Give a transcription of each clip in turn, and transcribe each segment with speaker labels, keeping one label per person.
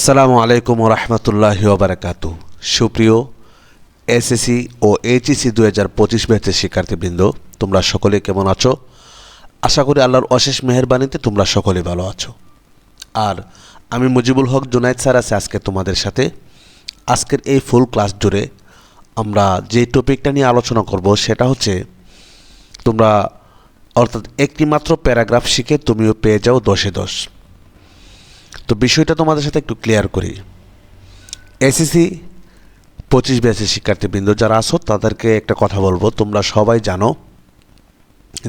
Speaker 1: আসসালামু আলাইকুম রহমতুল্লাহ বারাকাতু সুপ্রিয় এসএসসি ও এইচএসসি দু হাজার পঁচিশ ব্যাচের শিক্ষার্থীবৃন্দ, তোমরা সকলে কেমন আছো? আশা করি আল্লাহর অশেষ মেহরবানিতে তোমরা সকলে ভালো আছো। আর আমি মুজিবুল হক জুনাইদ স্যার আছে আজকে তোমাদের সাথে। আজকের এই ফুল ক্লাস জুড়ে আমরা যে টপিকটা নিয়ে আলোচনা করব সেটা হচ্ছে, তোমরা অর্থাৎ একটি মাত্র প্যারাগ্রাফ শিখে তুমিও পেয়ে যাও দশে দশ। তো বিষয়টা তোমাদের সাথে একটু ক্লিয়ার করি। এসএসসি পঁচিশ ব্যাচের শিক্ষার্থীবৃন্দ যারা আসো তাদেরকে একটা কথা বলব। তোমরা সবাই জানো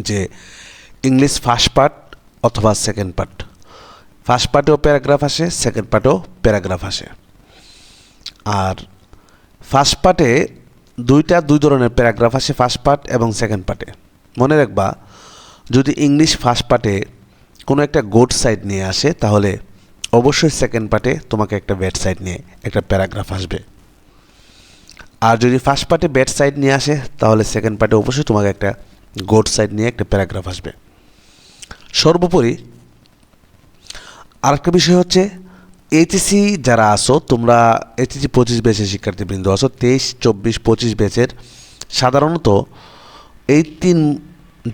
Speaker 1: যে ইংলিশ ফার্স্ট পার্ট অথবা সেকেন্ড পার্ট ফার্স্ট পার্টেও প্যারাগ্রাফ আসে সেকেন্ড পার্টেও প্যারাগ্রাফ আসে। আর ফার্স্ট পার্টে দুইটা, দুই ধরনের প্যারাগ্রাফ আসে ফার্স্ট পার্ট এবং সেকেন্ড পার্টে মনে রাখবা, যদি ইংলিশ ফার্স্ট পার্টে কোনো একটা গুড সাইড নিয়ে আসে, তাহলে অবশ্যই সেকেন্ড পার্টে তোমাকে একটা ব্যাড সাইড নিয়ে একটা প্যারাগ্রাফ আসবে। আর যদি ফার্স্ট পার্টে ব্যাড সাইড নিয়ে আসে, তাহলে সেকেন্ড পার্টে অবশ্যই তোমাকে একটা গুড সাইড নিয়ে একটা প্যারাগ্রাফ আসবে। সর্বোপরি আরেকটা বিষয় হচ্ছে এইচএসসি যারা আসো তোমরা এইচএসসি পঁচিশ ব্যাচের শিক্ষার্থীবৃন্দ আসো তেইশ, চব্বিশ, পঁচিশ ব্যাচের সাধারণত এই তিন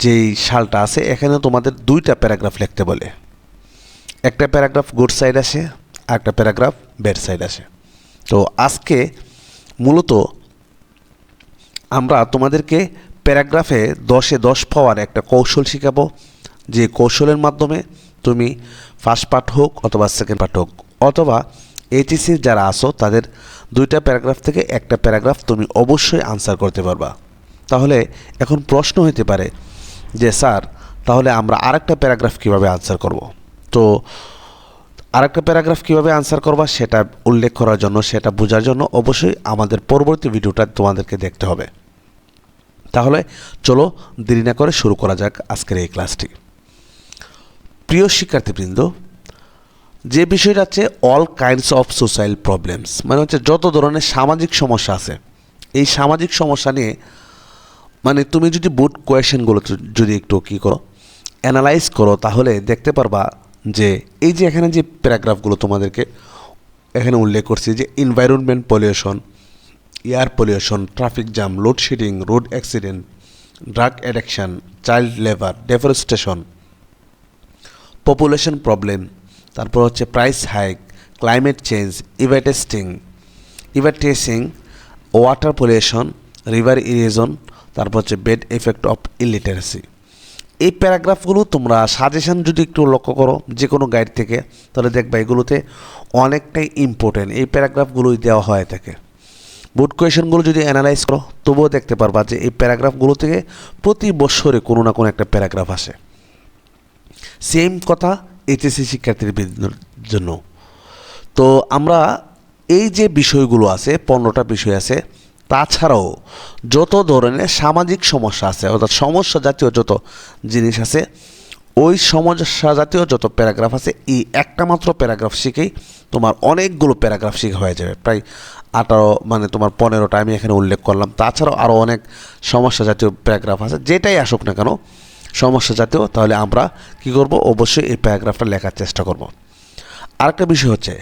Speaker 1: যেই সালটা আছে এখানে তোমাদের দুইটা প্যারাগ্রাফ লিখতে বলে। একটা প্যারাগ্রাফ গুড সাইড আসে আর একটা প্যারাগ্রাফ ব্যাড সাইড আসে। তো আজকে মূলত আমরা তোমাদেরকে প্যারাগ্রাফে দশে দশ পাওয়ার একটা কৌশল শেখাবো। যে কৌশলের মাধ্যমে তুমি ফার্স্ট পার্ট হোক অথবা সেকেন্ড পার্ট হোক, অথবা এইচএসির যারা আসো তাদের দুইটা প্যারাগ্রাফ থেকে একটা প্যারাগ্রাফ তুমি অবশ্যই আনসার করতে পারবা। তাহলে এখন প্রশ্ন হতে পারে যে, স্যার, তাহলে আমরা আরেকটা প্যারাগ্রাফ কীভাবে আনসার করব? তো আরেকটা প্যারাগ্রাফ কীভাবে আনসার করবা সেটা উল্লেখ করার জন্য, সেটা বোঝার জন্য অবশ্যই আমাদের পরবর্তী ভিডিওটা তোমাদেরকে দেখতে হবে। তাহলে চলো দেরি না করে শুরু করা যাক আজকের এই ক্লাসটি। প্রিয় শিক্ষার্থীবৃন্দ, যে বিষয়টা হচ্ছে all kinds of social problems মানে হচ্ছে যত ধরনের সামাজিক সমস্যা আছে, এই সামাজিক সমস্যা নিয়ে মানে তুমি যদি বোর্ড কোয়েশনগুলো যদি একটু কী করো অ্যানালাইজ করো, তাহলে দেখতে পারবা যে এই যে এখানে যে প্যারাগ্রাফগুলো তোমাদেরকে এখানে উল্লেখ করছি যে environment pollution air pollution traffic jam load shedding road accident drug addiction child labour deforestation population problem তারপর হচ্ছে প্রাইস হাইক ক্লাইমেট চেঞ্জ ইভাটেস্টিং ইভাটেসিং ওয়াটার পলিউশন রিভার ইরিজন তারপর হচ্ছে বেড এফেক্ট অফ ইলিটারেসি এই প্যারাগ্রাফগুলো তোমরা সাজেশন যদি একটু লক্ষ্য করো যে কোনো গাইড থেকে, তাহলে দেখবা এগুলোতে অনেকটাই ইম্পর্টেন্ট এই প্যারাগ্রাফগুলোই দেওয়া হয় থাকে। বোর্ড কোয়েশনগুলো যদি অ্যানালাইজ করো, তবুও দেখতে পারবা যে এই প্যারাগ্রাফগুলো থেকে প্রতি বছরে কোনো না কোনো একটা প্যারাগ্রাফ আসে। সেম কথা এইচএসসি শিক্ষার্থীর জন্য। তো আমরা এই যে বিষয়গুলো আছে, পনেরোটা বিষয় আছে তাছাড়াও যত ধরনের সামাজিক সমস্যা আছে, অর্থাৎ সমস্যা জাতীয় যত জিনিস আছে, ওই সমস্যা জাতীয় যত প্যারাগ্রাফ আছে, এই একটা মাত্র প্যারাগ্রাফ শিখেই তোমার অনেকগুলো প্যারাগ্রাফ শিখা হয়ে যাবে। প্রায় আঠারো মানে তোমার পনেরোটা আমি এখানে উল্লেখ করলাম। তাছাড়াও আরও অনেক সমস্যা জাতীয় প্যারাগ্রাফ আছে, যেটাই আসুক না কেন, সমস্যা জাতীয়, তাহলে আমরা কি করব? অবশ্যই এই প্যারাগ্রাফটা লেখার চেষ্টা করব। আরেকটা বিষয় হচ্ছে,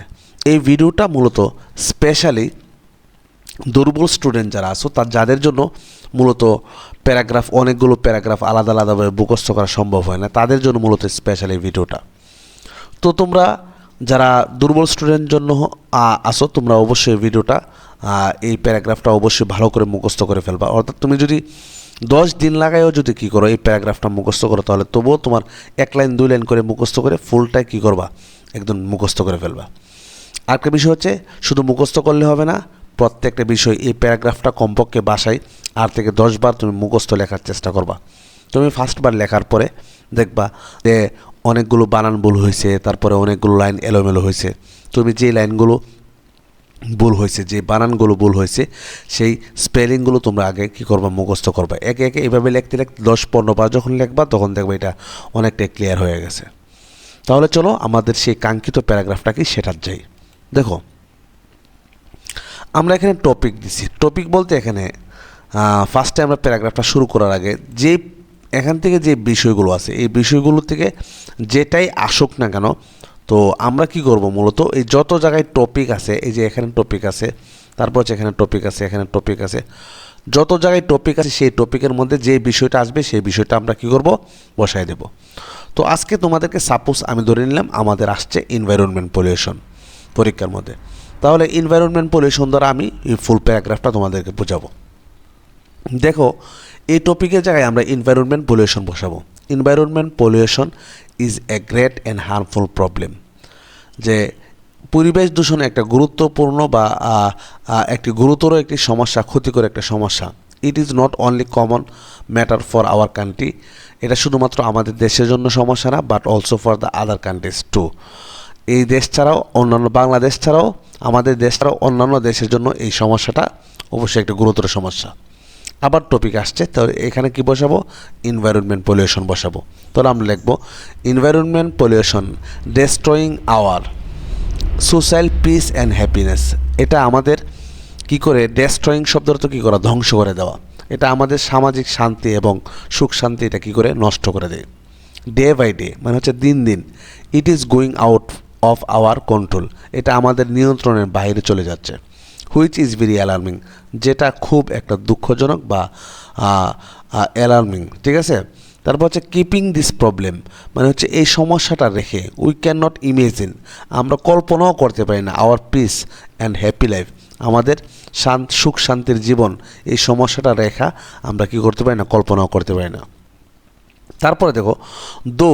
Speaker 1: এই ভিডিওটা মূলত স্পেশালি দুর্বল স্টুডেন্ট যারা আছো তার যাদের জন্য মূলত প্যারাগ্রাফ, অনেকগুলো প্যারাগ্রাফ আলাদা আলাদাভাবে মুখস্থ করা সম্ভব হয় না, তাদের জন্য মূলত স্পেশাল এই ভিডিওটা। তো তোমরা যারা দুর্বল স্টুডেন্ট জন্য আসো তোমরা অবশ্যই ভিডিওটা এই প্যারাগ্রাফটা অবশ্যই ভালো করে মুখস্থ করে ফেলবা। অর্থাৎ তুমি যদি দশ দিন লাগাইও যদি কী করো, এই প্যারাগ্রাফটা মুখস্থ করো, তাহলে তবুও তোমার এক লাইন, দুই লাইন করে মুখস্থ করে ফুলটাই কী করবা? একদম মুখস্থ করে ফেলবা। আরেকটা বিষয় হচ্ছে, শুধু মুখস্থ করলে হবে না প্রত্যেকটা বিষয় এই প্যারাগ্রাফটা কমপক্ষে বাসায় আট থেকে দশবার তুমি মুখস্থ লেখার চেষ্টা করবা। তুমি ফার্স্টবার লেখার পরে দেখবা যে অনেকগুলো বানান ভুল হয়েছে, তারপরে অনেকগুলো লাইন এলোমেলো হয়েছে। তুমি যে লাইনগুলো ভুল হয়েছে, যে বানানগুলো ভুল হয়েছে, সেই স্পেলিংগুলো তোমরা আগে কী করবা, মুখস্থ করবা। একে একে এইভাবে লিখতে লিখতে দশ, পনেরো বার যখন লিখবা, তখন দেখবে এটা অনেকটাই ক্লিয়ার হয়ে গেছে। তাহলে চলো, আমাদের সেই কাঙ্ক্ষিত প্যারাগ্রাফটা কি, সেটার যাই। দেখো আমরা এখানে টপিক দিছি। টপিক বলতে এখানে ফার্স্টে আমরা প্যারাগ্রাফটা শুরু করার আগে যে এখান থেকে যে বিষয়গুলো আছে, এই বিষয়গুলো থেকে যেটাই আসুক না কেন, তো আমরা কি করব মূলত? এই যত জায়গায় টপিক আছে, এই যে এখানে টপিক আছে, তারপর হচ্ছে এখানে টপিক আছে, এখানে টপিক আছে, যত জায়গায় টপিক আছে, সেই টপিকের মধ্যে যে বিষয়টা আসবে, সেই বিষয়টা আমরা কি করব? বসায় দেব। তো আজকে তোমাদেরকে সাপোজ আমি ধরে নিলাম আমাদের আসছে এনভায়রনমেন্ট পলিউশন পরীক্ষার মধ্যে। তাহলে এনভায়রনমেন্ট পলিউশন দ্বারা আমি এই ফুল প্যারাগ্রাফটা তোমাদেরকে বোঝাবো। দেখো, এই টপিকের জায়গায় আমরা এনভায়রনমেন্ট পলিউশন বসাবো। Environment pollution is a great and harmful problem যে পরিবেশ দূষণ একটা গুরুত্বপূর্ণ বা একটি গুরুতর একটি সমস্যা, ক্ষতিকর একটা সমস্যা। It is not only common matter for our country এটা শুধুমাত্র আমাদের দেশের জন্য সমস্যা না but also for the other countries too এই দেশ ছাড়াও, অন্যান্য বাংলাদেশ ছাড়াও আমাদের দেশ ছাড়াও অন্যান্য দেশের জন্য এই সমস্যাটা অবশ্যই একটা গুরুতর সমস্যা। আবার টপিক আসছে, তো এখানে কি বসাবো? এনভায়রনমেন্ট পলিউশন বসাবো। তাহলে আমরা লিখব environment pollution destroying our social peace and happiness এটা আমাদের কি করে ডেস্ট্রয়িং শব্দটা তো কী করা? ধ্বংস করে দেওয়া। এটা আমাদের সামাজিক শান্তি এবং সুখ শান্তি এটা কী করে? নষ্ট করে দেয়। ডে বাই ডে মানে হচ্ছে দিন দিন it is going out of our control এটা আমাদের নিয়ন্ত্রণের বাইরে চলে যাচ্ছে। হুইচ ইজ ভেরি অ্যালার্মিং যেটা খুব একটা দুঃখজনক বা অ্যালার্মিং ঠিক আছে? তারপর হচ্ছে কিপিং দিস প্রবলেম মানে হচ্ছে এই সমস্যাটা রেখে উই ক্যান নট ইমেজিন আমরা কল্পনাও করতে পারি না our peace and happy life আমাদের শান্ত সুখ শান্তির জীবন, এই সমস্যাটা রেখা আমরা কি করতে পারি না, কল্পনাও করতে পারি না। তারপরে দেখো দো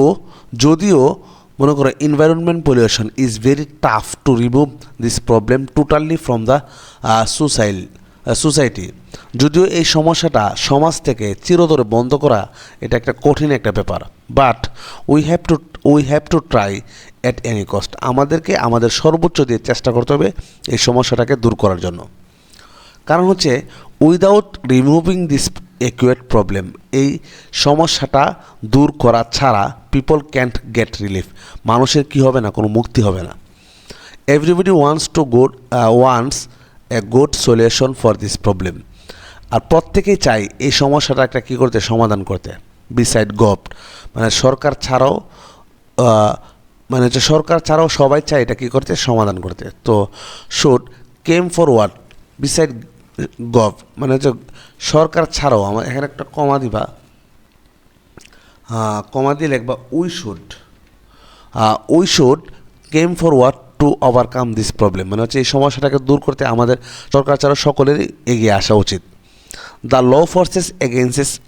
Speaker 1: যদিও মনে করো environment pollution is very tough to remove this problem totally from the society society যদিও এই সমস্যাটা সমাজ থেকে চিরতরে বন্ধ করা, এটা একটা কঠিন একটা ব্যাপার। But we have to we have to try at any cost আমাদেরকে আমাদের সর্বোচ্চ দিয়ে চেষ্টা করতে হবে এই সমস্যাটাকে দূর করার জন্য। কারণ হচ্ছে without removing this acute problem এই সমস্যাটা দূর করা ছাড়া পিপল ক্যান্ট গেট রিলিফ মানুষের কি হবে না? কোনো মুক্তি হবে না। Everybody wants to good wants a good solution for this problem আর প্রত্যেকেই চাই এই সমস্যাটা একটা কী করতে, সমাধান করতে। বিসাইড গভ মানে সরকার ছাড়াও মানে হচ্ছে সরকার ছাড়াও সবাই চায় এটা কী করতে, সমাধান করতে। তো should came forward beside gov মানে হচ্ছে সরকার ছাড়াও, আমার এখানে একটা কমা দিবা। কমা লিখবা we should we should came for forward to overcome this problem মানে হচ্ছে এই সমস্যাটাকে দূর করতে আমাদের সরকার ছাড়া সকলেরই এগিয়ে আসা উচিত। দ্য ল ফোর্সেস এগেনস্ট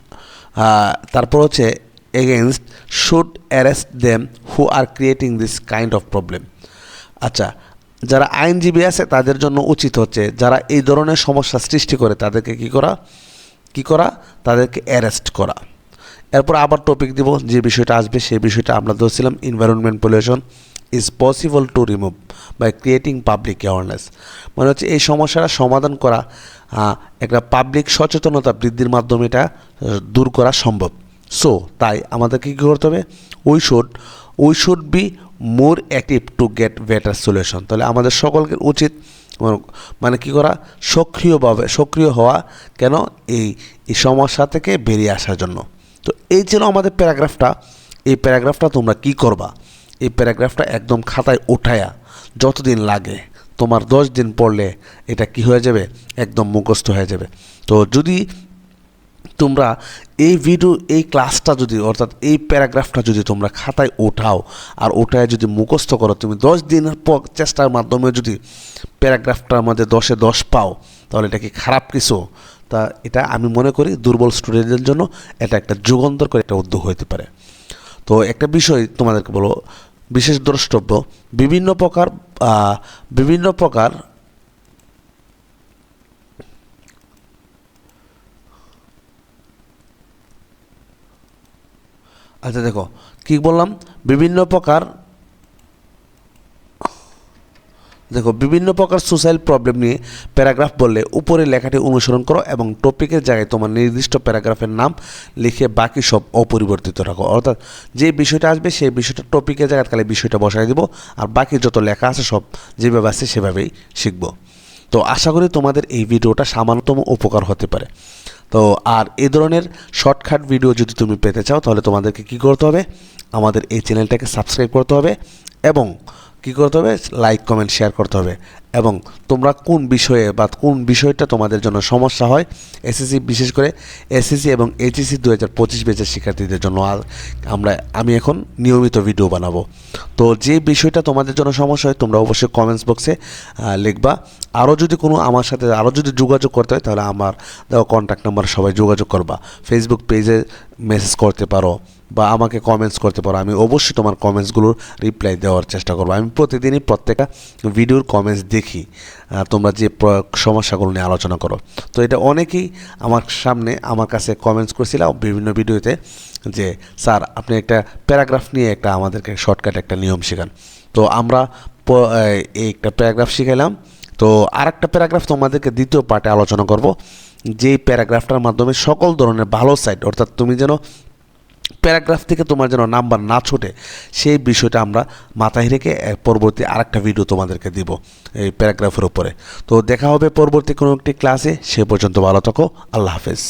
Speaker 1: তারপর হচ্ছে against should arrest them who are creating this kind of problem আচ্ছা যারা আইনজীবী আছে তাদের জন্য উচিত হচ্ছে যারা এই ধরনের সমস্যা সৃষ্টি করে তাদেরকে কি করা? কি করা? তাদেরকে অ্যারেস্ট করা। এরপর আবার টপিক দিব, যে বিষয়টা আসবে সেই বিষয়টা আমরা ধরছিলাম environment pollution is possible to remove by creating public awareness মানে হচ্ছে এই সমস্যাটা সমাধান করা একটা পাবলিক সচেতনতা বৃদ্ধির মাধ্যমে এটা দূর করা সম্ভব। সো তাই আমাদেরকে কী করতে হবে? We should we should be more active to get better solution তাহলে আমাদের সকলকে উচিত মানে- কি করা? সক্রিয়ভাবে, সক্রিয় হওয়া। কেন? এই সমস্যা থেকে বেরিয়ে আসার জন্য। তো এই ছিল আমাদের প্যারাগ্রাফটা। এই প্যারাগ্রাফটা তোমরা কি করবা? এই প্যারাগ্রাফটা একদম খাতায় ওঠায়া যতদিন লাগে, তোমার দশ দিন পড়লে এটা কি হয়ে যাবে? একদম মুখস্থ হয়ে যাবে। তো যদি তোমরা এই ভিডিও এই ক্লাসটা যদি, অর্থাৎ এই প্যারাগ্রাফটা যদি তোমরা খাতায় ওঠাও আর ওঠায় যদি মুখস্থ করো, তুমি দশ দিনের পর চেষ্টার মাধ্যমে যদি প্যারাগ্রাফটার মধ্যে দশে দশ পাও, তাহলে এটা কি খারাপ কিছু? তা এটা আমি মনে করি দুর্বল স্টুডেন্টদের জন্য এটা একটা যুগান্তর করে একটা উদ্যোগ হতে পারে। তো একটা বিষয় তোমাদেরকে বলো বিশেষ দ্রষ্টব্য, বিভিন্ন প্রকার বিভিন্ন প্রকার আচ্ছা দেখো, কি বললাম? বিভিন্ন প্রকার দেখো, বিভিন্ন প্রকার সোশ্যাল প্রবলেম নিয়ে প্যারাগ্রাফ বললে উপরে লেখাটি অনুসরণ করো এবং টপিকের জায়গায় তোমার নির্দিষ্ট প্যারাগ্রাফের নাম লিখে বাকি সব অপরিবর্তিত রাখো। অর্থাৎ যে বিষয়টা আসবে, সেই বিষয়টা টপিকের জায়গায় তাহলে বিষয়টা বসাই দিব আর বাকি যত লেখা আছে সব যেভাবে আছে সেভাবেই শিখব। তো আশা করি তোমাদের এই ভিডিওটা সামান্যতম উপকার হতে পারে। তো আর এ ধরনের শর্টকাট ভিডিও যদি তুমি পেতে চাও, তাহলে তোমাদেরকে কি করতে হবে? আমাদের এই চ্যানেলটাকে সাবস্ক্রাইব করতে হবে এবং কী করতে হবে? লাইক কমেন্ট শেয়ার করতে হবে। এবং তোমরা কোন বিষয়ে বা কোন বিষয়টা তোমাদের জন্য সমস্যা হয় এসএসসি বিশেষ করে এসএসসি এবং এইচএসসি দু হাজার পঁচিশ বেচের শিক্ষার্থীদের জন্য আর আমরা, আমি এখন নিয়মিত ভিডিও বানাবো। তো যে বিষয়টা তোমাদের জন্য সমস্যা হয়, তোমরা অবশ্যই কমেন্টস বক্সে লিখবা। আরও যদি কোনো আমার সাথে, আরও যদি যোগাযোগ করতে হয়, তাহলে আমার দেওয়া কন্ট্যাক্ট নাম্বার সবাই যোগাযোগ করবা। ফেসবুক পেজে মেসেজ করতে পারো। বা আমাকে কমেন্টস করতে পারো, আমি অবশ্যই তোমার কমেন্টসগুলোর রিপ্লাই দেওয়ার চেষ্টা করব। আমি প্রতিদিনই প্রত্যেকটা ভিডিওর কমেন্টস দেখি তোমরা যে সমস্যাগুলো নিয়ে আলোচনা করো। তো এটা অনেকেই আমার সামনে আমার কাছে কমেন্টস করেছিল বিভিন্ন ভিডিওতে যে, স্যার, আপনি একটা প্যারাগ্রাফ নিয়ে একটা আমাদেরকে শর্টকাট একটা নিয়ম শেখান। তো আমরা এই একটা প্যারাগ্রাফ শিখাইলাম। তো আর একটা প্যারাগ্রাফ তোমাদেরকে দ্বিতীয় পার্টে আলোচনা করব। যেই প্যারাগ্রাফটার মাধ্যমে সকল ধরনের ভালো সাইড অর্থাৎ তুমি যেন প্যারাগ্রাফ থেকে তোমার যেন নাম্বার না ছোটে, সেই বিষয়টা আমরা মাথায় রেখে পরবর্তী আরেকটা ভিডিও তোমাদেরকে দিব এই প্যারাগ্রাফের উপরে। তো দেখা হবে পরবর্তী কোনো একটি ক্লাসে সে পর্যন্ত ভালো থাকো, আল্লাহ হাফেজ।